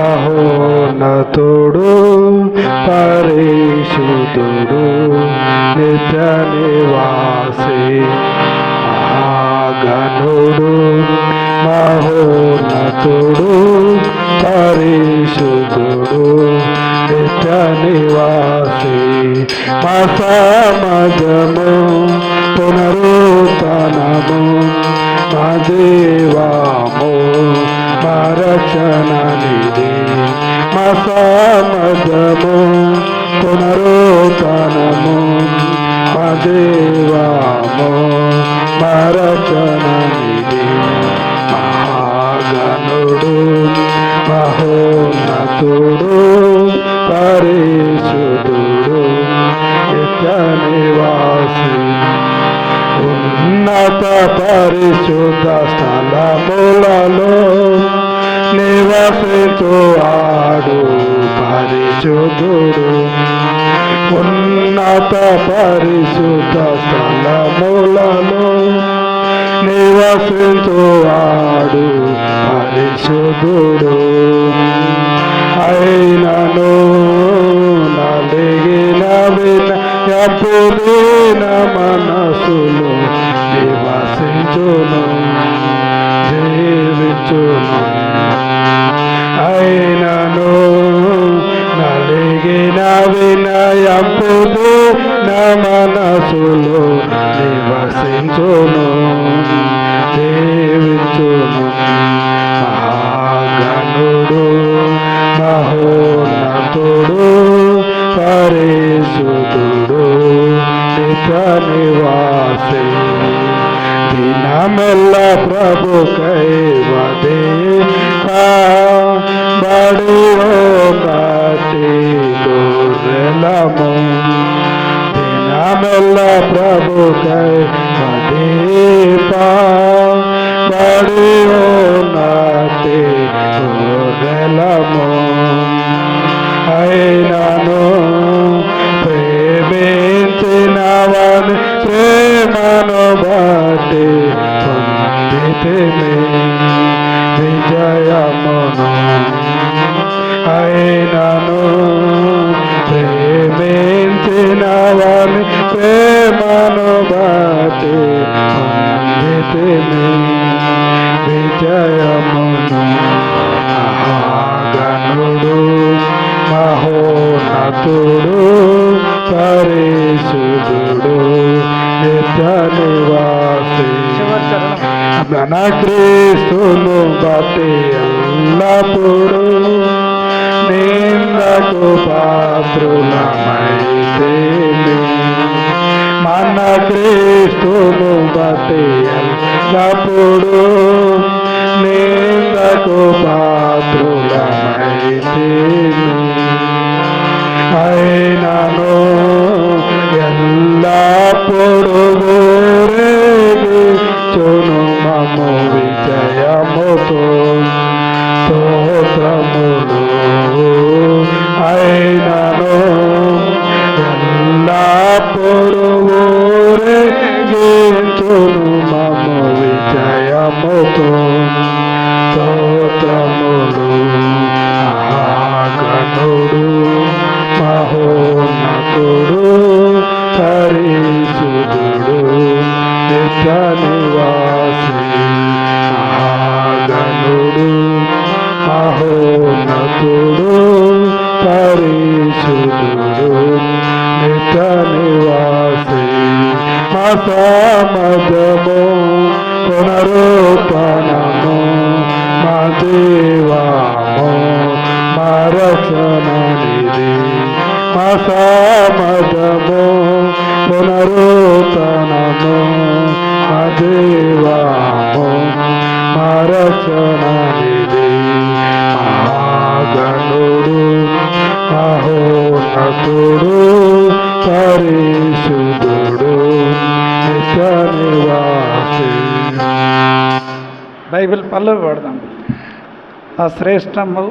అహో నతుడు పరిశుద్ధుడు నిత్య నివాసి మహాగణుడు మహోన్నతుడు పరిశుద్ధుడు నిత్య నివాసి మా సమాజము పునరుతనము మా దేవాము. దర్శననిది మసమదము పునరుతనము మదేవాము మరచననిది మహాగణుడు మహోన్నతుడు పరిశుడు నివాసి ఉన్నత పరిశుద్ధ స్థలములలో నివసించు ఆడు పరిశుద్ధుడు. ఉన్నత పరిశుద్ధ స్థలములను నివసించు ఆడు పరిశుద్ధుడు. అయినను నలిగిన వినయపులిన మనసులు నివసించును. వినయంపులు నా మనసులో నివసించును. దేవించును మహాగణుడు మహోన్నతుడు పరిశుద్ధుడు నిత్య నివాసి. దినమెల్ల ప్రభు కైవదే బడియో अल्लाह प्रभु कर कभी बड़े नाते गलम नानो प्रेमे नवन प्रेमान बाटे पंडित में विजय मनो आए ना প্রেমে বিজয় মন গানুরু মাহো নাতুরু তারে সুদুরু নেতানে বাসে। নানা কৃষ্ণ বাতে আল্লাহ পুরু নিন্দা কো পাত্র নামাইতে Ana Cristo combate la puro nenda copatro la etenu aenano yalla puro gorege chono mamo vijayamoto totramulo aenano না পরমরে চলো মামরে জয় মত তমরু আগানরু মাহো না করু হরে সুদুরু জানিবাসী আগানরু মাহো మసమదము పునరుత్నము మా దేవాము మా రక్షణ నిధి మా సమదము పునరుత్నము మా దేవాము మా రక్షణ నిధి మహాగణుడు మహోన్నతుడు పరిశుద్ధుడు నిత్య నివాసి బైబిల్ పల్లవి పడదాం ఆ శ్రేష్టము